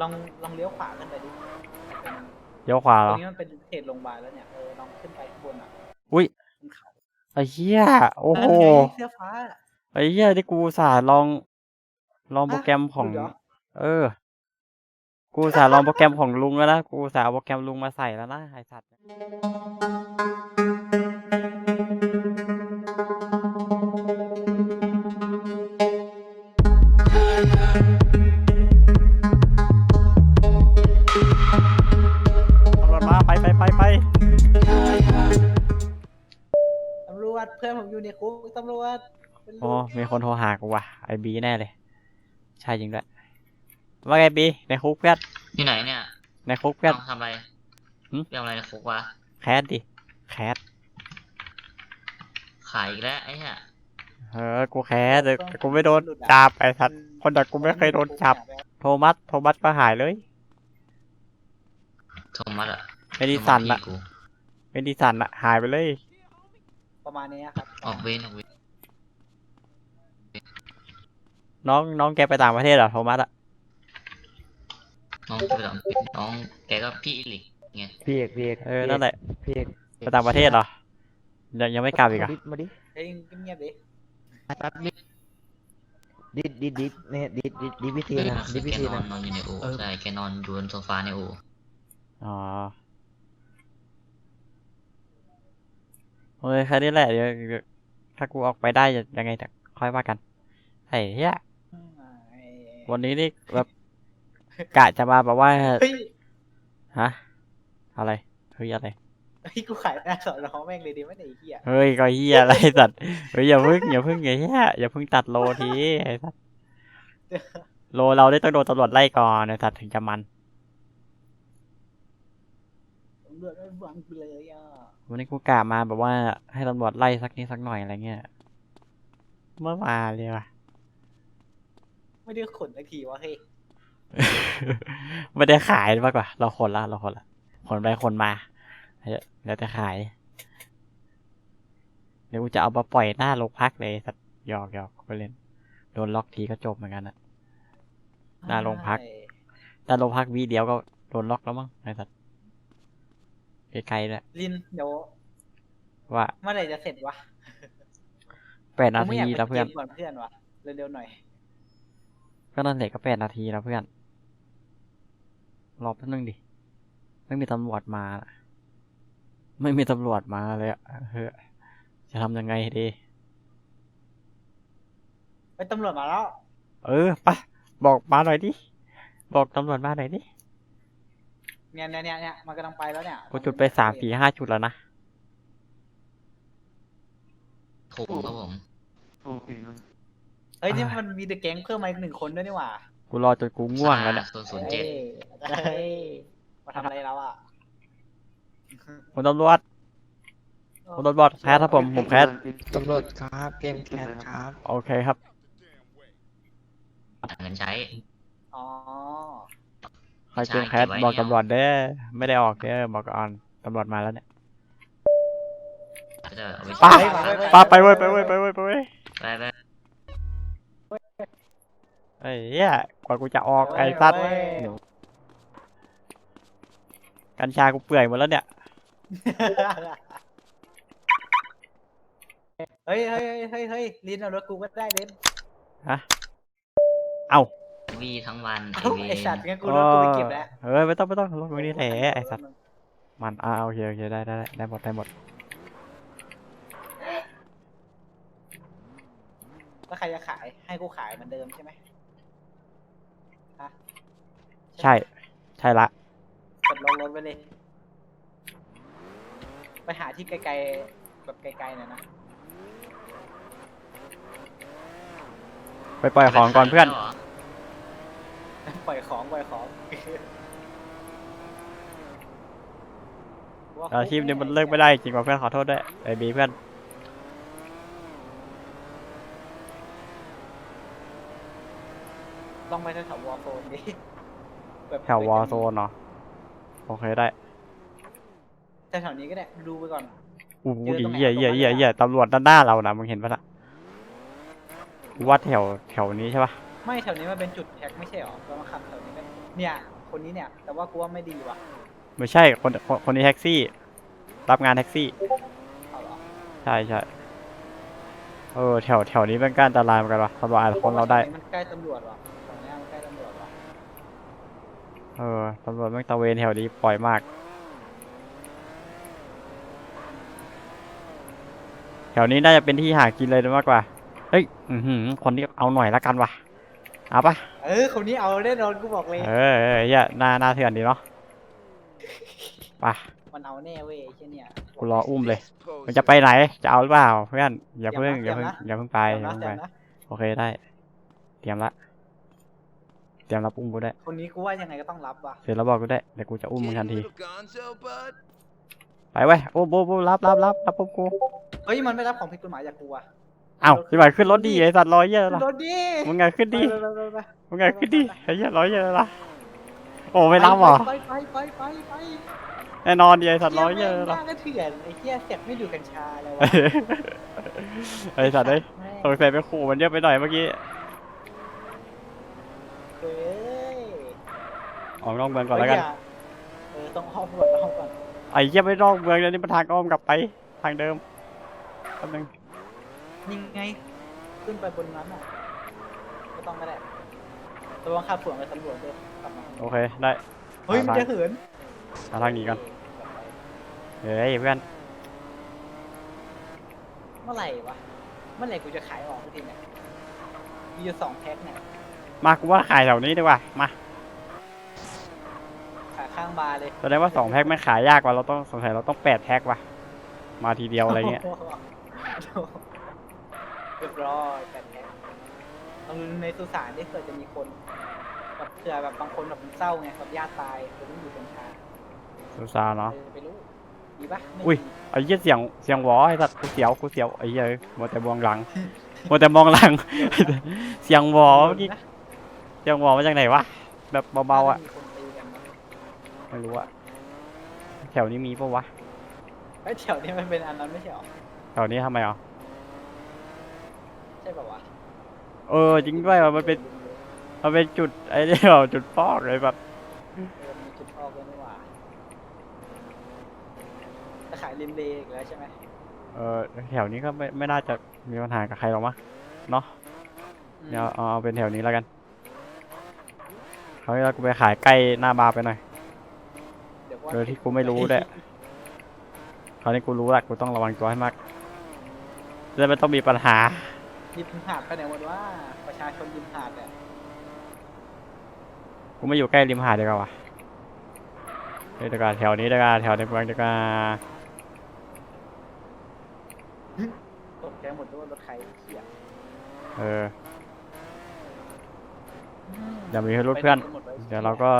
ลองลองเลี้ยวขวาขึ้นไปดิเลี้ยวขวาตเหรรองนี้มันเป็นเขตโรงพยาบาลแล้วเนี่ยเออลองขึ้นไปข้างบนอะอุ้ยบนเขาไอ้เหี้ยโอ้โหนั่นไงเสื้อฟ้า ไอ้เหี้ยที่กูอุตสาห์ลอง ลองโปรแกรมของหลุดเหรอ เออ กูอุตสาห์ลองโปรแกรมของลุงแล้วนะกูอุตสาห์เอาโปรแกรมลุงมาใส่แล้วนะไอสัตว์ จเพื่อนผมอยู่ในคุกตำรวจเป็นโอ้ลูกมีคนโทรหากูว่ะไอบีแน่เลย ใช่จริงด้วยว่าไงบีในคุกเพื่อนอยู่ไหนเนี่ยในคุกเพื่อนต้องทำอะไรหึ เรื่องอะไรในคุกวะ แคสดิแคสขายอีกแล้วไอ้เนี่ยเออกูแคสแต่กูไม่โดนจับไอสัตว์คนดักกูไม่เคยโดนจับ โทมัสโทมัสก็หายเลยโทมัสอะเมดิสันโทมัอะสพี่กูเมดิสันอะหายไปเลย ประมาณนี้ครับออกเวรออกเวรน้องน้องแกไปต่างประเทศเหรอโทมัสอะน้องไปต่างน้องแกก็พี่อิลิกไงพี่เอกพี่เอกเออนั่นแหละพี่เอกไปต่างประเทศเหรอยังยังไม่กลับอีกเหรอะมาดิมาดิเฮ้ยเงียบๆดิแป๊บดิดิดดิดดิดเนี่ยดิดดิดดิดพิธีเฮ้ยนะเมื่อคืดินดพิแกธีนอนะนนอนอยู่ในอู่เออใช่แกนอนอยู่บนโซฟาในอู่อ๋อ โอ้ยแค่นี้แหละเดี๋ยวเดี๋ยวถ้ากูออกไปได้จะยังไงแต่ค่อยว่ากันไอ้เหี้ยวันนี้นี่แบบกะจะมาแบบว่าเฮ้ยฮะอะไรเฮ้ยอะไรเฮ้ยกูขายหน้าสอนร้องแม่งเลยดีไหมเนี่ยไอ้เหี้ยเฮ้ยก็เฮียอะไรสัตว์เฮ้ยอย่าเพิ่งอย่าเพิ่งไอ้เฮียอย่าเพิ่งตัดโลทีไอ้สัตว์โลเราได้ต้องโดนตำรวจไล่ก่อนไอ้สัตว์ถึงจะมันตำรวจไม่ฟังกูเลยอะ วันนี้กูกะมาแบบว่าให้ตำรวจไล่สักนิดสักหน่อยอะไรเงี้ย เมื่อวานเลยว่ะ ไม่ได้ขนสักทีวะเฮ้ย ไม่ได้ขายมากกว่า เราคนละเราคนละคนไปคนมาเดี๋ยวเดี๋ยวจะขาย เดี๋ยวกูจะเอามาปล่อยหน้าโรงพักเลยสัตว์หยอกหยอกไปเล่น โดนล็อกทีก็จบเหมือนกันอะหน้าโรงพักแต่โรงพักวีเดียวก็โดนล็อกแล้วมั้งไอ้สัตว์ ไกลๆเลยลินเดี๋ยวว่าเมื่อไหร่จะเสร็จวะแปดนากูไม่ทีอยากแล้วไปเพื่อนเกมก่อนเพื่อนวะเร็วๆหน่อย ก็นั่นแหละก็แปดนาทีแล้วเพื่อน รอแป๊บนึงดิ ไม่มีตำรวจมาน่ะไม่มีตำรวจมาเลยอะเฮ้ยจะทำยังไงดีไปตำรวจมาแล้ว เออไปะบอกมาหน่อยดิ บอกตำรวจมาหน่อยดิ เนี่ยเนี่ยเนี่ยเนี่ยมันกำลังไปแล้วเนี่ยกูจุดไปสามสี่ห้าจุดแล้วนะ ถูกครับผมเฮ้ยนี่มันมีเดอะแก๊งเพิ่มมาอีกหนึ่งคนด้วยนี่หว่ากูรอจนกูง่วงแล้วเนี่ยศูนย์ศูนย์เจ็ดเฮ้ยเฮ้ยมาทำอะไรแล้วอะคุณตำรวจคุณตำรวจแคสครับผมผมแคสตำรวจครับเกมแคทครับ โอเคครับหาเงินใช้ อ๋อ ใครเป็นแคสใช่เก็บไว้บอกเนี่ยตำรวจเด้อไม่ได้ออกเด้อบอกก่อนตำรวจมาแล้วเนี่ยก็จะเอาไปป้าใช้ป้าไปเว้ยไปเว้ยไปเว้ยไปเว้ยไปไปไอ้เหี้ยกว่ากูจะออกไอ้สัตว์เว้ยกัญชากูเปื่อยหมดแล้วเนี่ยเฮ้ยเฮ้ยเฮ้ยเฮ้ยลินเอารถกูก็ได้ลินฮะเอ้า วีทั้งวันไอเอ้าเวไอสัตรว์งั้นกูรถกูไปเก็บแล้วเฮ้ยไม่ต้องไม่ต้องลงตรงนี้แหละไอ้สัตว์มันอ่าโอเคโอเคได้ได้ได้ได้หมดได้หมดแล้วใครจะขายให้กูขายเหมือนเดิมใช่ไหมฮะใช่ ใช่ละกดลงรถไปเลยไปหาที่ไกลๆแบบไกลๆหน่อยนะไปปล่อยของก่อนเพื่อนแล้วหร ปล่อยของปล่อยของอาชีพนี้มันเลิกไม่ได้จริงว่ะเพื่อนขอโทษด้วยไอ้บีเพื่อนต้องไปแถววอลโซนดิบบแถววอร์โซนเนาะโอเคได้แถวๆนี้ก็ได้ดูไปก่อนอู้เจอดีตรงไหนเหี้ยตรงเหี้ยนั้นเหี้ยเลยอะเหี้ยตำรวจด้านหน้าเรานะมึงเห็นปะล่ะกูว่าแถวแถวนี้ใช่ปะ ไม่แถวนี้มันเป็นจุดแท็กไม่ใช่หรอเรามาขับแถวนี้กันเนี่ย คนนี้เนี่ย แต่ว่ากูว่าไม่ดีว่ะไม่ใช่คนคนคนนี้แท็กซี่ รับงานแท็กซี่ เอาเหรอใช่ใช่เออแถวแถวนี้เป็นการอันตรายเหมือนกันวะตำรวจอาจจะคนเราได้ มันใกล้ตำรวจว่ะตรงเนี้ยมันใกล้ตำรวจว่ะเออตำรวจแม่งตระเวนแถวนี้ปล่อยมาก แถวนี้น่าจะเป็นที่หากินเลยมากกว่า เฮ้ย อือหือคนนี้เอาหน่อยละกันวะ เอาปะเออคนนี้เอาแน่นอนกูบอกเลย เออเออเหี้ยหน้าหน้าเถื่อนดีเนาะไปมันเอาแน่เว้ยไอ้เช่นเนี่ยกูรออุ้มเลย มันจะไปไหน จะเอาหรือเปล่าเพื่อนอย่าเพิ่งเตอรียย่ามเพิ่งนะอย่าเพิ่งไปเดี๋อยวย่านะเพิ่งเดี๋ไปยวนะโอเคได้ เตรียมละ เตรียมรับอุ้มกูได้คนนี้กูว่ายังไงก็ต้องรับว่ะเสร็จแล้วบอกกูได้เดี๋ยวกูจะอุ้มมึงทันที Little gonzo, bud. ไปเว้ยอุ้มอุ้มอุ้มรับรับรับรับอุ้มกู เฮ้ยมันไม่รับของผิดกฎหมายจากกูว่ะ อ้าวพี่หมายขึ้นรถดีไอ้สัตว์ร้อยเยอะละรถดิมึงไงขึ้นดีไปไปไปไปมึงไงขึ้นดีไอ้เหี้ยร้อยเยอะละโอ้ไม่รับเหรอไปไปไปไปไปแน่นอนดีไอ้สัตว์ร้อยเยอะหละน้าก็เถื่อนไอ้เหี้ยเสียบไม่ดูกัญชาเลยวะไอ้สัตว์เอ้ยแม่งสงสัยไปขู่มันเยอะไปหน่อยเมื่อกี้เฮ้ยออกนอกเมืองก่อนแล้วกันเฮ้ยอย่าเออต้องห้องก่อนห้องก่อนไอ้เหี้ยไม่นอกเมืองแล้วนี่มันทางอ้อมกลับไปทางเดิมแป๊บนึง นี่ไง ขึ้นไปบนนั้นอะก็ต้องก็ได้ระวังขับสวนไปตำรวจด้วยกลับมาโอเค ได้เฮ้ย มันจะเหินมาทางนี้ก่อนเฮ้ยเพื่อน เมื่อไหร่วะ เมื่อไหร่กูจะขายออกสักทีเนี่ยมีอยู่สองแพ็คเนี่ย มากูว่าขายแถวนี้ดีกว่า มา ขายข้างบาร์เลยแสดงว่าสองแพ็คไม่ขายยากกว่าเราต้องสงสัยเราต้องแปดแพ็คว่ะ มาทีเดียวอะไรเงี้ยเรียบร้อยแปดแพ็คลองดูในสุสานดิเผื่อจะมีคนแบบเผื่อแบบบางคนแบบมันเศร้าไงแบบญาติตายจะต้องอยู่กัญชาซูซาเนาะ เออไปรู้ดีปะไม่อุ้ย ดีไอ้เหี้ยเสียงเสียงหวอไอ้สัตว์กูเสียวกูเสียวไอ้เหี้ยเอ้ยมัวแต่มองหลัง มัวแต่มองหลัง เสียงหวอเมื่อกี้นะเสียงหวอมาจากไหนวะแบบเบาๆอะน่จมีคนตีกันนะไม่รู้อะแถวนี้มีปะวะไอ้ยแถวนี้มันเป็นอันนั้นไม่ใช่หรอแถวนี้ทำไมอะ ใช่ป่าวะเออจริงด้วยว่ะมันเป็นมันเป็นจุดไอ้นี่เหรอจุดฟอกเลยแบบเออมีจุดออกด้วยนี่หว่าจะขายริมเลอีกแล้วใช่ไหมเออแถวนี้ก็ไม่ไม่น่าจะมีปัญหากับใครหรอกมั้งเนาะอืมเดี๋ยวเอาเอาเป็นแถวนี้แล้วกันเขาให้เรากูไปขายใกล้หน้าบาร์ไปหน่อยเดี๋ยวว่าโดยที่กูไม่รู้ด้วยคราวนี้กูรู้ละกูต้องระวังตัวให้มากจะไม่ต้องมีปัญหา ริมหาดไปไหนหมดว่าประชาชนริมหาดเนี่ยกูไม่อยู่ใกล้ริมหาดเดียวกันวะเฮ้ยเดียวกันแถวนี้เดียวกันแถวในเมืองเดียวกันตกใจหมดด้วยว่ารถใครเขี่ยเอออย่ามีให้รถเพื่อนไปไหกัหมไเดี๋ยวเราก็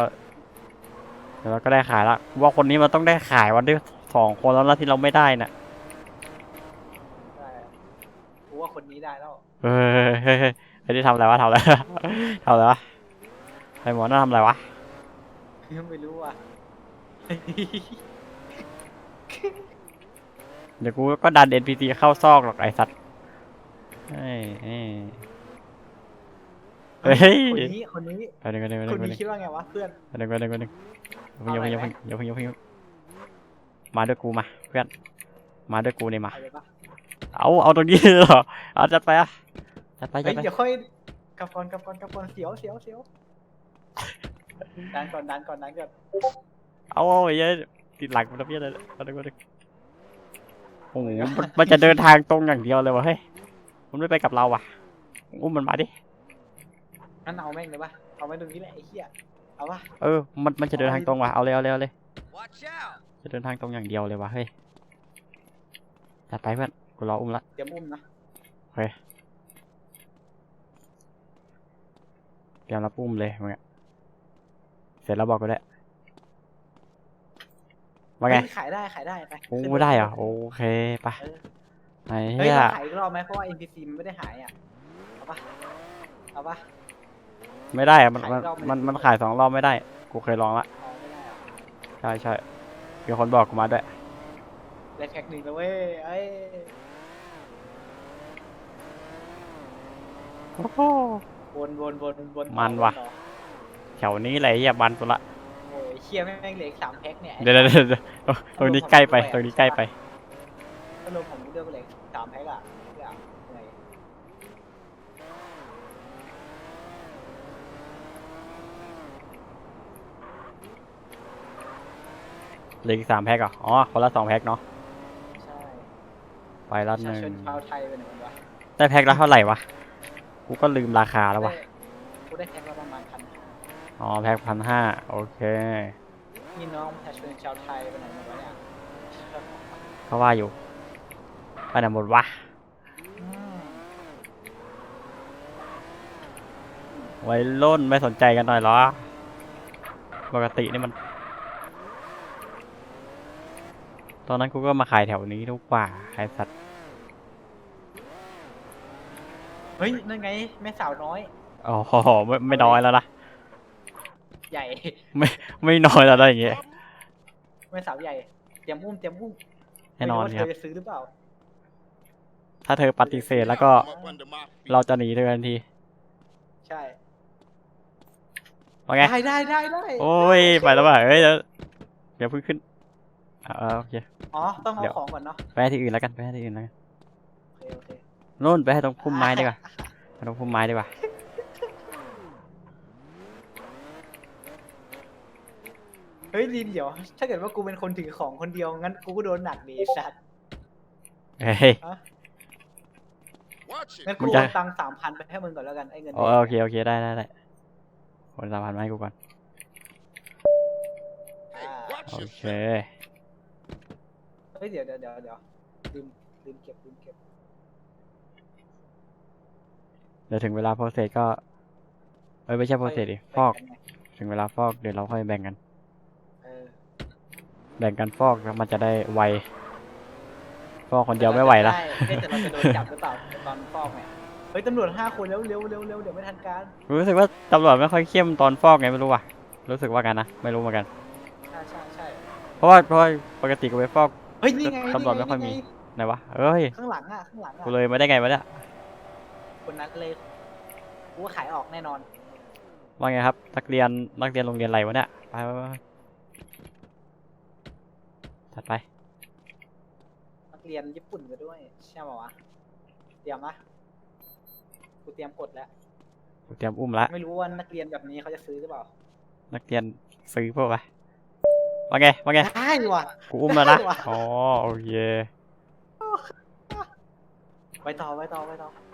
เดี๋ยวเราก็ได้ขายละกูว่าคนนี้มันต้องได้ขายวันที่สองคนแล้วนะที่เราไม่ได้น่ะ ได้กู ว่าคนนี้ได้แล้วเฮ้ยเฮ้ยเฮ้ยไอ้นี่ทำอะไรวะทำอะไร ทำอะไรวะไอ้หมอนั่นทำอะไรวะ ไม่รู้ว่ะเดี๋ยวกูก็ดัน NPC เข้าซอกหรอกไอ้สัตว์เฮ้ยเฮ้ยเฮ้ยคนนี้คนนี้ไปหนึ่งไปหนึ่งไปหคนึ่นงไปหนี้นึ่งคิดว่าไงวะเพื่อนไปหนึ่งไปหนึ่งไปหนึ่งอย่าเพิ่งอย่าเพิ่งอย่าเพิ่งอย่าเพิ่งอย่าเพิ่งมาด้วยกูมาเพื่อน มาด้วยกูเนี่ยมาเอาเลยปะ เอาเอาตรงนี้เลยเหรอเอาจัดไปอะจัดไปจัเฮ้ดยไปเดี๋ยวค่อยกลับก่อนกลับก่อนกลับก่อนเสียวเสียวเสียวดันก่อนดันก่อนดันก่อนเอาเอาไอ้เหี้ยติดหลังมันนะพี่เลยมาดึงมาดึงโอ้โหมันมันจะเดินทางตรงอย่างเดียวเลยวะเฮ้ยมันไม่ไปกับเราว่ะอุ้มมันมาดิงั้นเอาแม่งเลยปะเอาไว้ตรงนี้แหละไอ้เหี้ยเอาปะเออมันมันจะเดินทางตรงว่ะเอาเลยเอาเลยเอาเลย Watch out. จะเดินทางตรงอย่างเดียวเลยวะเฮ้ยจัดไปเพื่อน กูรออุ้มละเดี๋ยวอุ้มนะเตรียมรับอุ้มเลยมึงอะเสร็จแล้วบอกกูได้ว่าไงเฮ้ยขายได้ขายได้ไปโอ้ขึ้นรถได้เหรอโอเคไปเออไอ้เฮ้ยเหี้ยเราขายอีกรอบไหมเพราะว่า NPC มันไม่ได้หายอะเอาปะเอาปะไม่ได้อะมันขายมันรอบไม่มันได้มันขายสองรอบไม่ได้ กูเคยลองละเอาไม่ได้อะใช่ใช่มีคนบอกกูมาด้วยได้แพ็คหนึ่งแล้วเว้ยเอ้ โอ้โห วนวนวนวนมันว่ะต่อแถถวนี้แหละไอ้เหี้ยบันสุดละโอ้ยเชียแม่งเหลืออีกสามแพ็คเนี่ยเดี๋ยวเดี๋ยวเดี๋ยวเดี๋ยวตรงนี้ใกล้ไปตรงนี้ใกล้ไปก็รวมผมเลือกไปเลยสามแพ็คอะเลือกยังไงเหลืออีกสามแพ็คเหรออ๋อ คนละสองแพ็คเนาะ ใช่ไปละประหชานึ่งชนชาวไทยเป็นหนึ่งวะได้แพ็คละเท่าไหร่วะ กูก็ลืมราคาแล้ววะได้กูได้แพ็คละประมาณพันห้าอ๋อแพ็คพันห้าโอเคพี่น้องประชาชนชาวไทยเป็นหนึ่งวะเนี่ยเขาว่าอยู่ไปไหนหมดวะอืมวัยรุ่นไม่สนใจกันหน่อยเหรอ ปกตินี่มัน ตอนนั้นกูก็มาขายแถวนี้ทุกกว่าขายสัตว์ เฮ้ยนั่นไงแม่สาวน้อย อ๋อไม่ไม่น้อยแล้วนะใหญ่ไม่น้อยแล้วนะอย่างเงี้ยแม่สาวใหญ่ เตรียมอุ้มเตรียมอุ้มแน่นอนไม่ครู้รับว่าเธอจะซื้อหรือเปล่า ถ้าเธอปฏิเสธแล้วก็ Up under my feet. เราจะหนีเธอทันทีใช่ ว่าไง ได้ได้ได้ได้โอ้ยไปแล้วว่ะเอ้ยเดี๋ยวเดี๋ยวเพิ่งขึ้นอ่าโอเค อ๋อ ต้องเอาเดี๋ยว ของก่อนเนาะไปให้ที่อื่นแล้วกันไปให้ที่อื่นแล้วกันโอเคโอเค นู่นไปให้ตรงพุ่มไม้ดีกว่าไปตรงพุ่มไม้ดีกว่าเฮ้ยลินเดี๋ยว ถ้าเกิดว่ากูเป็นคนถือของคนเดียว งั้นกูก็โดนหนักดีสัตว์เฮ้ย Watch งั้น it. กูมึงโอจะนตังสามพันไปให้มึงก่อนแล้วกันไอ้เงินโอโอเคโอเคได้ได้ได้คนสามพันมาให้กูก่อน Hey, watch โอ your เค step. เฮ้ยเดี๋ยวเดี๋ยวเดี๋ยวเดี๋ยวลืมลืมเก็บลืมเก็บ เดี๋ยวถึงเวลาโปรเซสก็ เอ้ยไม่ใช่โปรเซสดิฟอกแบ่งนไงถึงเวลาฟอกเดี๋ยวเราค่อยแบ่งกัน เออแบ่งกันฟอกแล้วมันจะได้ไว ฟอกคนเดียวไม่ไหวละด้เอ๊ะแต่เราจะโดนจับหรือเปล่าตอนฟอกเนี่ยเฮ้ยตำรวจห้าคนแล้วเร็วเร็วเร็วเดี๋ยวไม่ทันการรู้สึกว่าตำรวจไม่ค่อยเข้มตอนฟอกไงไม่รู้ว่ะ รู้สึกว่ากันนะ ไม่รู้เหมือนกัน ใช่ใช่ใช่เพราะว่าเพราะว่าปกติกูไปฟอก เฮ้ยนี่ไงตำรวจไม่ค่อยมี นี่งไหนวะเอ้ย ข้างหลังอะข้างหลังกูอะเลยมาได้ไงวะเนี่ย คนนั้นเลยกูว่าขายออกแน่นอน ว่าไงครับนักเรียนนักเรียนโรงเรียนอะไรวะเนี่ยไปไปไปไปถัดไปนักเรียนญี่ปุ่นกันด้วยใช่ไหมวะเตรียมนะกูเตรียมกดแล้วกูเตรียมอุ้มละไม่รู้ว่านักเรียนแบบนี้เขาจะซื้อหรือเปล่า นักเรียนซื้อพวกวะว่าไงว่าไงได้ว่ะกูอุ้มแล้วนะได้ว่ะ อ๋อโอเคไปต่อไปต่อไปต่อโอ้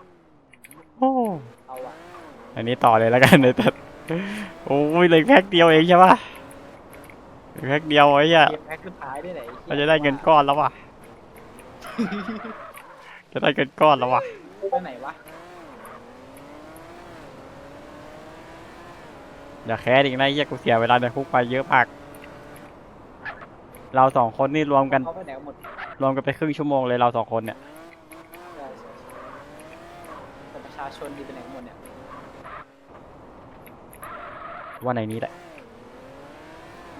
เอาว่ะอันนี้ต่อเลยแล้วกันเลยแต่โอ้ยเหลยแพ็คเดียวเองใช่ปะเหลือแพ็คเดียวไอ้เหี้ยเกมแพ็คสุดท้ายด้วยไหนเราจะได้เงินก้อนแล้วว่ะ จะได้เงินก้อนแล้วว่ะ ไปไหนวะอย่าแค้นอีกนะไอ้เหี้ยกูเสียเวลาในคุกไปเยอะมาก เราสองคนนี่รวมกัน เขาไปไหนกันหมดรวมกันไปครึ่งชั่วโมงเลยเราสองคนเนี่ย ใช่ใช่ใช่แต่ประ ชาชนดีไปไหนกันหมดเนี่ยว่าในนี้แหละ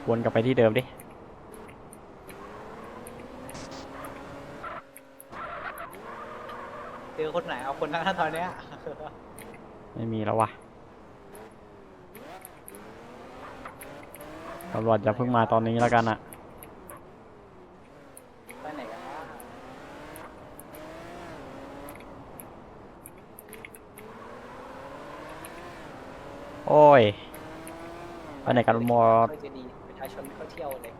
วนกลับไปที่เดิมดิ เจอคนไหนเอาคนนั้นนะตอนเนี้ย ไม่มีแล้ววะตำรวจอย่าเพิ่งมาตอนนี้แล้วกันอะ ไปไหนกันวะ โอ้ยไปไหนกันหมดค่อยจะดีประชาชนไม่ค่อยเที่ยวเลย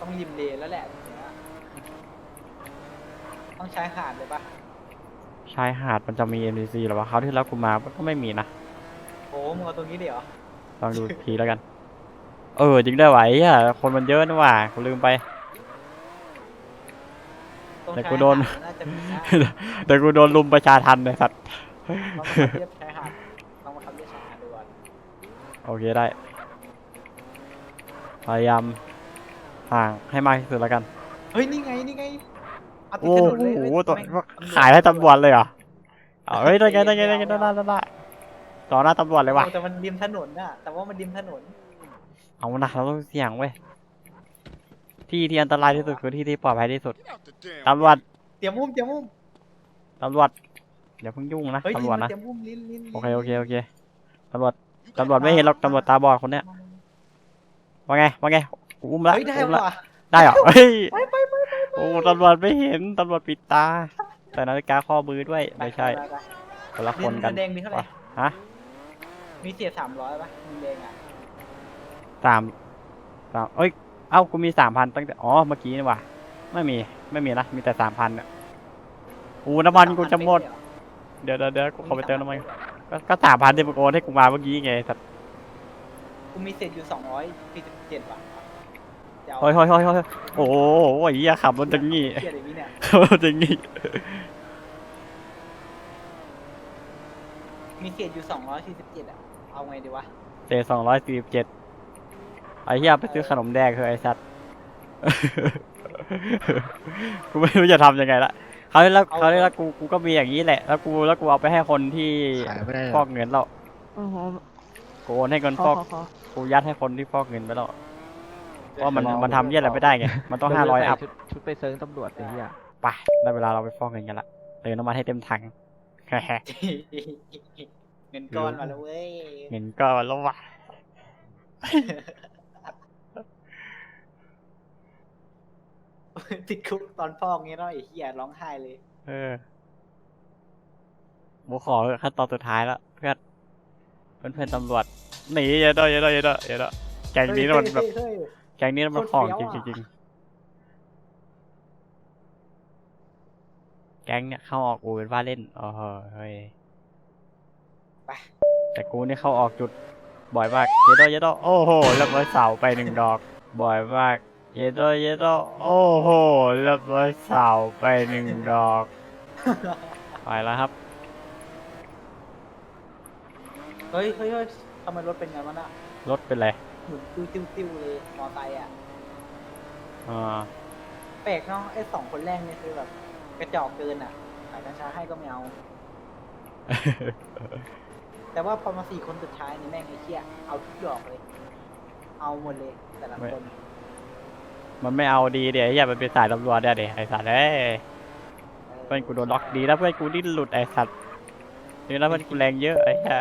ต้องริมเลนแล้วแหละอย่างเงี้ยต้องใช้หาดเลยปะชายหาดมันจะมี NPC หรอวะเขาวที่แล้วกูมาก็ไม่มีนะโอ้มึงเอาตรงนี้เดี๋ยวลองดูทีแล้วกัน เออจริงได้ไหวอะคนมันเยอะนี่หว่ากูลืมไป ตรงแต่ชายกูโดน หาน่าจะมีนะเดี๋ยวกูโดนลุมประชาทันเลยสัตว์ต้องมาทำเรียบชายหาดต้องมาทำเรียบชายหาดดูก่อนโอเคได้ พยายามห่างให้มากที่สุดแล้วกัน เฮ้ยนี่ไงนี่ไงเอาติดโอ้ถนนเลยโหเฮ้ยตัวแม่งขายให้ตำรวจเลยเหรอเอาเฮ้ยได้ไงได้ไงได้ไงได้ได้ได้ได้ต่อหน้าตำรวจเลยว่ะ โอ้แต่มันริมถนนน่ะแต่ว่ามันริมถนนเอานะเราต้องเสี่ยงเว้ย ที่ที่อันตรายที่สุดคือที่ที่ปลอดภัยที่สุด Get out the damn ตำรวจ เตรียมมุมเตรียมมุมตำรวจอย่าเพิ่งยุ่งนะ เฮ้ยตำรวจลิ้นะ เต็มอุ้มลิ้นลิ้นโอเคโอเคโอเค ตำรวจ ตำรวจไม่เห็นหรอกตำรวจตาบอดคนเนี้ย ว่าไง ว่าไงกูอุ้มละเฮ้ยได้อุ้มละว่ะได้เหรอเฮ้ย ไปไปไปไปโอ้ตำรวจไม่เห็น ตำรวจปิดตา แต่นาฬิกาข้อมือด้วย ไม่ใช่ปไปคนละไปคนกันเงิแดงมีเท่าไหร่ ฮะมีเสียสามร้อยป่ะเงินแดงอะสามสามเอ้ย เอ้ากูมีสามพันตั้งแต่อ๋อเมื่อกี้นี่ว่ะไม่มีไม่มีนะมีแต่สามพันอะอูน้ำมันกูจะหมดเดี๋ยวเดี๋ยวเดี๋ยวกูขอไปเติมน้ำมันก็ก็สามพันที่มึงโอนให้กูมาเมื่อกี้ไงสัตว์กูมีเศษอยู่สองร้อยสี่สิบเจ็ดบาทจะอาเฮ้ยเฮ้ยเฮ้ยเฮ้ยโอ้โหไอ้เหี้ยขับรถจังงี้เกียดอย่างนี้เนี่ยขับรถจังงี้มีเศษอยู่สองร้อยสี่สิบเจ็ดอะเอาไงดีวะเศษสองร้อยสี่สิบเจ็ด ไอ้เหี้ยไปซื้อขนมแดงเถอะไอ้สัตว์กูไม่รู้จะทำยังไงละเขาวที่แล้วเขาวที่แล้วกูกูก็มีอย่างนี้แหละ แล้วกูแล้วกูเอาไปให้คนที่ขายไม่ได้หรฟออกเงินแล้วโอ้โหกูโอนให้เงินฟอกขอกูยัดให้คนที่ฟอกเงินไปแล้วเพราะมันมันทำเยี่ยอะไรไม่ได้ไงมันต้องห้าร้อยอัพชุดชุดไปเซิร์งตำรวจไอ้เหี้ยไปได้เวลาเราไปฟอกเงินกันละเติมน้ำมันให้เต็มถัง เงินก้อนมาแล้วเว้ย เงินก็แล้ววะ ติดคุกตอนฟอกเงี้ยเนาะไอ้เหี้ยร้องไห้เลย เออกูขอเถอะขั้นตอนสุดท้ายแล้วเพื่อนเพื่อนเพื่อนตำรวจหนีอย่าเด้ออย่าเด้ออย่าเด้ออย่าเด้อแก๊งนี้มันแบบเฮ้ยเฮ้ยเฮ้ยแก๊งนี้มันของโคจตรเฟี้ยวอะริงๆแก๊งเนี่ยเข้าออกอูเป็นว่าเล่นโอ้โหเฮ้ยไปแต่กูนี่เข้าออกจุดบ่อยมากเยโดเยโดโอ้โหเรียบร้อยเสาไปหนึ่งดอก บ่อยมาก เยโดเยโดโอ้โหเรียบร้อยเสาไปหนึ่งดอก ไปแล้วครับ เฮ้ยเฮ้ยเฮ้ยทำไมรถเป็นไงวะน่ะรถเป็นไรหมุนติ้วติ้วติ้วเลยมอไซค์อะอ่าแปลกเนาะไอ้สองคนแรกเนี่ยคือแบบกระจอกเกินอะขายกัญชาให้ก็ไม่เอา แต่ว่าพอมาสี่คนสุดท้ายนี่แม่งไอ้เชี่ยเอาทุกดอกเลย เอาหมดเลยแต่ละคน มันไม่เอาดีเดี๋ยวอย่ามันเป็นสายตำรวจเดี๋ยวเดี๋ยวไอสัตว์เอ้ยเพื่อนกูโดนล็อกดีแล้วเพื่อนกูดิ้นหลุดไอสัตว์นี่แล้วเพื่อนกูแรงเยอะไอ้เหี้ย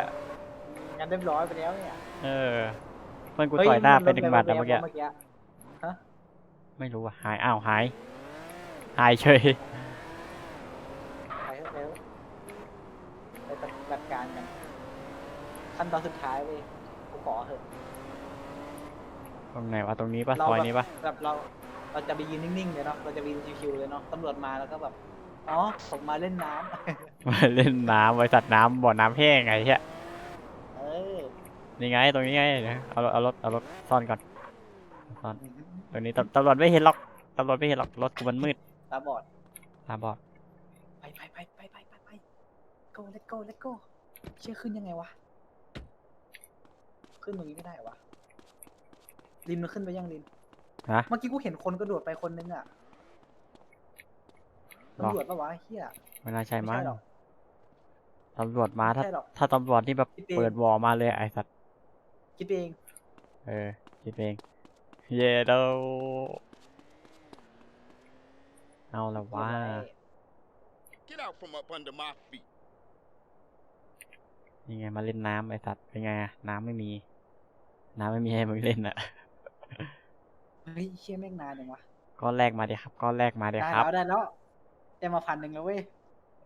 งานเรียบร้อยไปแล้วเนี่ยเออ เพื่อนกูต่อยหน้าไปหนึ่งหมัดแล้นะวเมื่อกี้เมื่อกี้ไม่รู้อะหายอ้าวหาย หายเฉยไปเถอะเร็วไปปฏิบัติการกันขั้นตอนสุดท้ายเลยกูขอเถอะ ตรงไหนวะตรงนี้ปะเราซอยแบบนี้ปะแบบเราเราจะไปยืนนิ่งๆเลยเนาะเราจะไปยืนชิวๆเลยเนาะตำรวจมาแล้วก็แบบอ๋อผมมาเล่นน้ำมาเล่นน้ำบริษัทน้ำบ่อน้ำแห้งไงเหี้ยเออนี่ไงตรงนี้ไงเดี๋ยวเอารถเอารถเอารถซ่อนก่อนซ่อนตรงนี้ตำตำรวจไม่เห็นหรอกตำรวจไม่เห็นหรอกรถกูมันมืดตาบอดตาบอดไปไปไปไปไปไปไป go let go let go เชื่อขึ้นยังไงวะขึ้นตรงนี้ไม่ได้วะ ลินมันขึ้นไปยังลินฮะ เมื่อกี้กูเห็นคนกระโดดไปคนนึงอะหรอ ตำรวจปะวะไอ้เฮียไม่น่าใช่มั้งไม่ใช่หรอกตำรวจมาถ้าไม่ใช่หรอก ถ้าตำรวจนี่แบบคิดเองเปิดวอลมาเลยไอ้สัตว์คิดเองเออคิดเองเย่เดาเอาละว่า Get out from up under my feet. นี่ไงมาเล่นน้ำไอ้สัตว์เป็นไงอะน้ำไม่มี น้ำไม่มีให้มึงเล่นอะ เฮ้ยเชี่ยแม่งนานจังวะก้อนแรกมาเดี๋ยวครับก้อนแรกมาเดี๋ยวได้ครับ แล้วได้แล้วได้มาพันหนึ่งแล้วเว้ย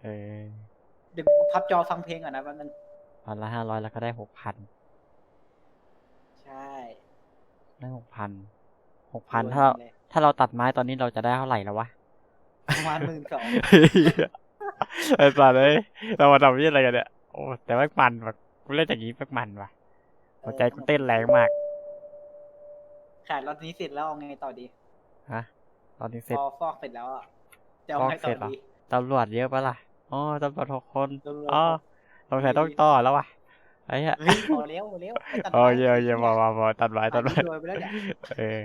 เออเดี๋ยวกูพับจอฟังเพลงก่อนนะแป๊บนึงพันละห้าร้อยแล้วก็ได้หกพันใช่ได้หกพันหกพันถ้าเราถ้าเราตัดไม้ตอนนี้เราจะได้เท่าไหร่แล้ววะ ประมาณหมื่นสองไอ้สัตว์เลยเรามาทำยี่อะไรกันเนี่ยโอ้แต่ว่ามันว่ะกูเล่นอย่างนี้แม่งมันว่ะหัวใจกูเต้นแรงมาก ขาดรถนี้เสร็จแล้วเอาไงต่อดีฮะตอนนี้เสร็จพอฟอกเสร็จแล้วอะจะเอาฟอกไงเสต่ร็อจเหรอดีตำรวจเยอะปะล่ะอ๋อตำรวจหกคนตำรวจอ๋อสงสัยต้องต่อแล้วว่ะไอ้เหี้ยเฮ้ยพอแล้วพอแล้วไปตัดโอไม้เคโอเคมามามาตัดไม้ตัดไม้อันนี้รวยไปแล้วเนี่ยเออ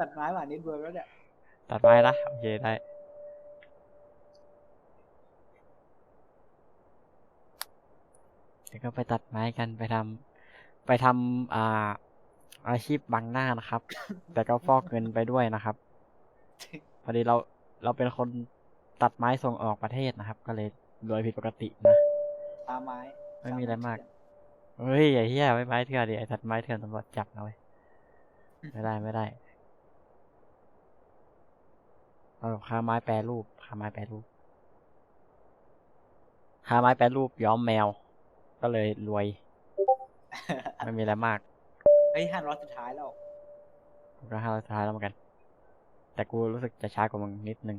ตัดไม้หวานนี้รวยไปแล้วเนี่ยตัดไม้นะโอเคได้เดี๋ยวก็ไปตัดไม้กันไปทำไปทำอ่า อาชีพบังหน้านะครับ แต่ก็ฟอกเงินไปด้วยนะครับ พอดีเราเราเป็นคนตัดไม้ส่งออกประเทศนะครับ ก็เลยรวยผิดปกตินะตามไม้ไม่มีอะไรมากเฮ้ยไอ้เหี้ยไม่ไม้เถื่อนดิไอ้ตัดไม้เถื่อนตำรวจจับนะเว้ยไม่ได้ไม่ได้เอาแบบค้าไม้แปรรูปค้าไม้แปรรูปค้าไม้แปรรูปย้อมแมว ก็เลยรวย ไม่มีอะไรมาก เฮ้ยห้าร้อยสุดท้ายแล้วกูก็ห้าร้อยสุดท้ายแล้วเหมือนกัน แต่กูรู้สึกจะช้ากว่ามึงนิดนึง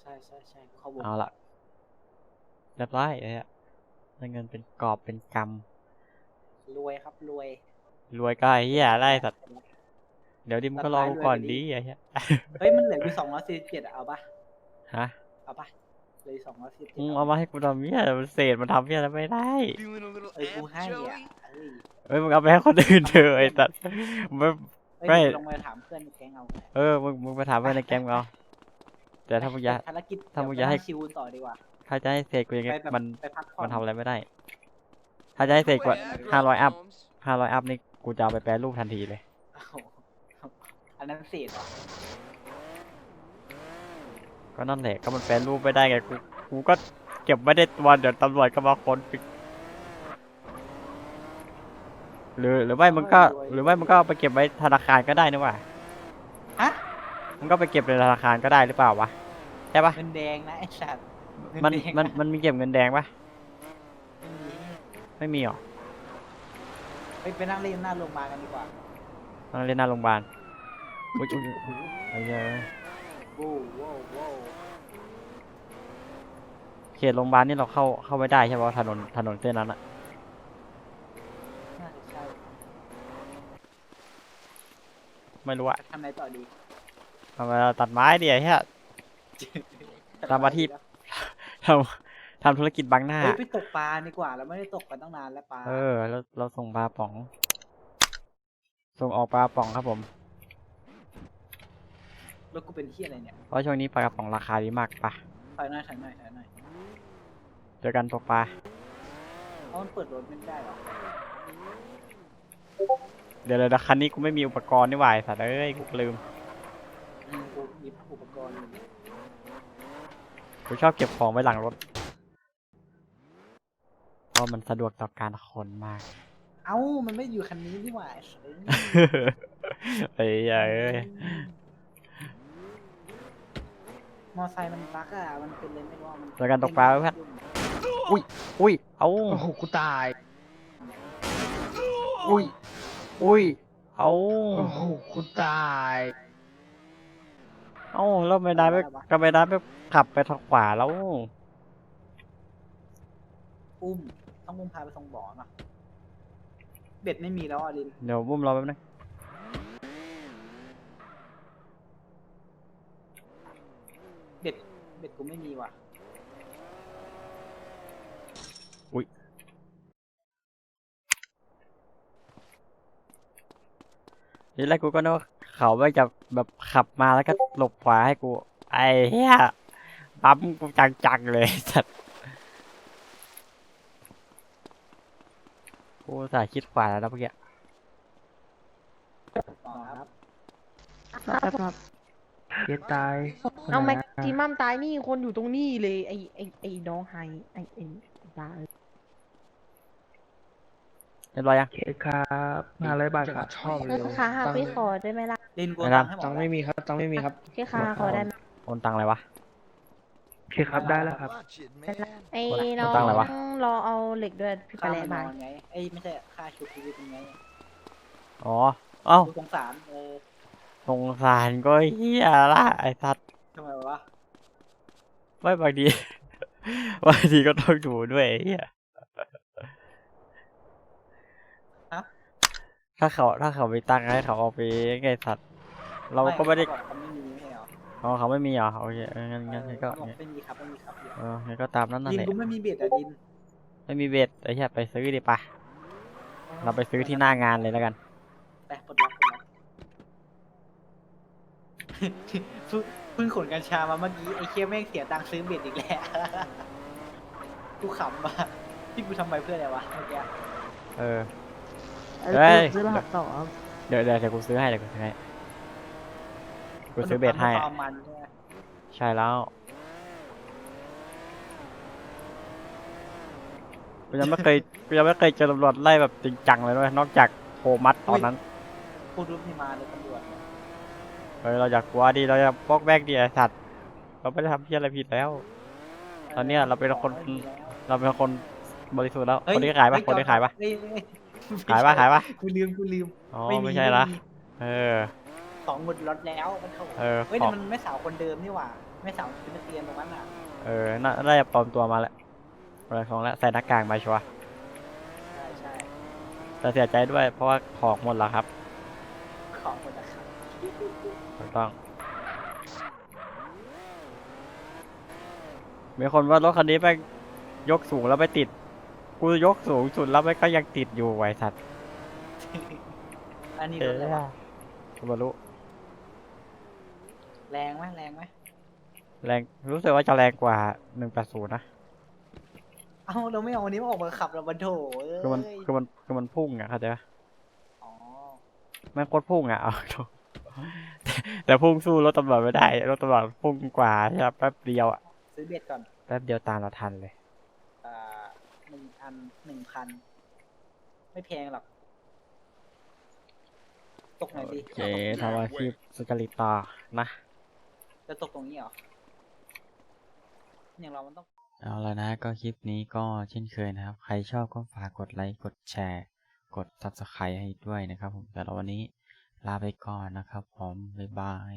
ใช่ใช่ใช่เข้าวงเอาละเรียบร้อยเลยอะได้เงินเป็นกอบเป็นกรวยครับรวยำรวยก็ไอ้เหี้ยไล่สัตว์เดี๋ยวดิมงก็รอกูก่อนตัดไม้รวยไปดิดีไอ้เหี้ยเฮ้ยมันเหลืออยู่สองร้อยสี่สิบเจ็ดเอาปะฮะเอาปะเหลยสองร้อยสี่สิบมึงเอามาให้กูทำเหี้ยมันเศษมันทำเหี้ยแล้วไม่ได้ Feeling a little เอ้ยกูให้ amped, อะ Joey? เอ้ยเอ้ยมึงเอาไปให้คนอื่นเถอะไอ้สัตว์ไม่เอ้ยไม่ลองมาถามเพื่อนในแก๊งเอาก็ได้เออมึงมึงไปถามเพื่อนในแก๊งมึงเอาแต่ถ้ามึงอยากภารกิจถ้ามึงอยากให้ชิวต่อดีกว่าถ้าจะให้เศษกูยังไงไปแบบมันไปพักผ่อนมันทำอะไรไม่ได้ ถ้าจะให้เศษกว่า Where ห้าร้อยอัพ Holmes? ห้าร้อยอัพนี่กูจะเอาไปแปรรูปทันทีเลยโอ้โหอันนั้นเศษเหรอก็นั่นแหละก็มันแปรรูปไม่ได้ไงกูกูก็เก็บไม่ได้ตัวเดี๋ยวตำรวจก็มาค้นปิด หรือหรือไม่มึงก็หรือไม่มึงก็เอาไปเก็บไว้ธนาคารก็ได้นี่หว่าฮะมึงก็ไปเก็บในธนาคารก็ได้หรือเปล่าวะใช่ปะเงินแดงนะไอ้สัตว์เงิมันแดงมันมันมีเก็บเงินแดงปะไม่มีไม่มีหรอไปไปนั่งเล่นหน้าโรงพยาบาลกันดีกว่าต้องเล่นหน้าโรงพยาบาลอุ้ยอุ้ยอุ๊ยไอ้เหี้ยโว้วโว้วโว้วเขตโรงพยาบาลนี่เราเข้าเข้าไม่ได้ใช่ปะถนนถนนเส้นนั้นอะ น่าจะใช่ ไม่รู้อะทำอะไรต่อดีทำไมเราตัดไม้ดิไอ้เหี้ยตามอาชีพทำทำธุรกิจบังหน้า เฮ้ยไปตกปลาดีกว่าเราไม่ได้ตกกันตั้งนานแล้วปลาเออแล้วเราส่งปลาป๋อง ส่งออกปลาป๋องครับผม แล้วกูเป็นที่อะไรเนี่ยเพราะช่วงนี้ปลากระป๋องราคาดีมากปะถอยหน่อยถอยหน่อยถอยหน่อยเจอกันตกปลาเอามันเปิดรถไม่ได้หรอ เดี๋ยวเดี๋ยวคันนี้กูไม่มีอุปกรณ์นี่หว่าไอ้สัตว์เอ้ยกูลืมอืมกูหยิบอุปกรณ์อยู่กูชอบเก็บของไว้หลังรถ เพราะมันสะดวกต่อการขนมาก เอ้ามันไม่อยู่คันนี้นี่หว่าไอ้สัสไอ้เหี้ยเอ้ยมอไซค์มันบั๊กอะมันเป็นเลยไม่รู้ว่ามันเจอกันตกปลาไว้เพื่อน อุ้ยเอาโอ้โหกูตาย อุ้ย อุ้ย เอาโอ้โหกูตายเอาแล้วไม่ได้ไปก็ไม่ได้ไปขับไปทางขวาแล้ว อุ้มต้องอุ้มพาไปส่งบ่อมาเบ็ดไม่มีแล้วอะลิน เดี๋ยวบุ้มรอแป๊บนึงเบ็ดเบ็ดกูไม่มีว่ะ ทีแรกกูก็นึกว่าเขาไม่จะแบบขับมาแล้วก็หลบขวาให้กู ไอ้เหี้ยปั๊มกูจังๆเลยสัตว์กูสายคิดขวาแล้วนะเมื่อกี้ครับครับเกียตายเอาแม็กซิมัมตายนี่คนอยู่ตรงนี้เลยไอ้ไอ้ไอ้น้องไฮไอ้ไอ้ตาเอ้ย เรียบร้อยยัง เคสครับห้าร้อยบาทครับชอบเลยค่ะหาไปขอได้ไหมล่ะลินกูไม่เอาได้ตังค์ให้หมดตังค์ไม่มีครับ ตังค์ไม่มีครับแค่ค่ะขอได้ไหมโอนตังค์อะไรวะเคสครับได้แล้วครับ Watch it, man. ไอคนละน้องตั้งอะไรวะ รอเอาเหล็กด้วยพี่ไปค่าแลมันนมาอนไงเอ้ยไม่ใช่ค่าชุดชีวิตยังไงอ๋อ เอ้ากูสงสารเออสงสารก็เฮียละไอ้สัตว์ทำไมวะ ไม่บางที บางทีก็ต้องดูด้วยไอ้เฮีย ฮะ ถ้าเขาถ้าเขาไปตั้งค์ให้เขาเอาไปไงสัตว์เราก็ไม่ได้เขาบอกเขาไม่มีไม่ใช่เหรออ๋อเขาไม่มีเหรอโอเคเอองั้นงั้นงั้นก็เขาบอกไม่มีครับไม่มีครับเอองั้นก็ตามนั้นนั่นลินแหละกูไม่มีเบ็ดอะลินไม่มีเบ็ดไอ้เหี้ยไปซื้อดิปะเราไปซื้อที่หน้างานเลยแล้วกันแต่ปลดล็อกปลดล็อกเพิ่งเพิ่งขนกัญชามาเมื่อกี้ไอ้เคียแม่งเสียตังค์ซื้อเบ็ดอีกแล้วกูขำว่ะที่กูทำไปเพื่ออะไรวะเมื่อกี้ เออ เฮ้ย ซื้อรหัสต่อครับเดี๋ยวเดี๋ยวเดี๋ยวกูซื้อให้เดี๋ยวกูซื้อให้กูซื้อเบสให้คใช่หมใช่แล้วกูยังไม่เคยกูยังไม่เคยเจอตำรวจไล่แบบจริงจังเลยด้วยนอกจากโคมัดตอนนั้นพูดรูปที่มาเลยตำรวจเฮ้ยเราอยากกลัวดีเราอยากปอกแบกดีไอสัตว์เราไม่ได้ทำเพี้ยอะไรผิดแล้ว ตอนนี้เราเป็นคน เราเป็นคนบริสุทธิ์แล้วคนที่ขายปะคนที่ขายปะ ฮ้ขายปะขายปะกูลืมกูลืมอ๋อไม่ไม่ใช่ละเออของหมดรถแล้วมันถูกเออเฮ้ยขอแต่มันไม่สาวคนเดิมนี่หว่าไม่สาวเป็นนักเรียนตรงนั้นอะเออน่าน่าจะปลอมตัวมาแหละอะไรของแล้วใส่หน้ากากมาชัวร์ใช่ใช่แต่เสียใจด้วยเพราะว่าของหมดแล้วครับ ของหมดนะครับถูกต้องมีคนว่ารถคันนี้แม่งยกสูงแล้วไม่ติด กูยกสูงสุดแล้วไม่งก็ยังติดอยู่ไวสัตว์อันนี้เอรอถอะไรวะกูไม่รู้แรงไหมแรงไหมแรงรู้สึกว่าจะแรงกว่าหนึ่งแปดศูนย์นะเอ้าเราไม่เอาวันนี้มาออกมาขับเราบันโถเอ้ยคือมันคือมันคือมันพุ่งอะเข้าใจปะอ๋อแม่งโคตรพุ่งอะเอาแต่แต่พุ่งสู้รถตำรวจไม่ได้รถตำรวจพุ่งกว่าใช่ปะแป๊บเดียวอะซื้อเบ็ดก่อน แป๊บเดียวตามเราทันเลยอ่าห นึ่งอันหนึ่งพันไม่แพงหรอก ตกไหนดีโอเคทำอาชีพสุจริตต่อนะ จะตกตรงนี้เหรอ อย่างเรามันต้อง เอาละนะก็คลิปนี้ก็เช่นเคยนะครับ ใครชอบก็ฝากกดไลค์ กดแชร์ กด subscribe ให้ด้วยนะครับผมแต่ละวันนี้ลาไปก่อนนะครับผมบ๊ายบาย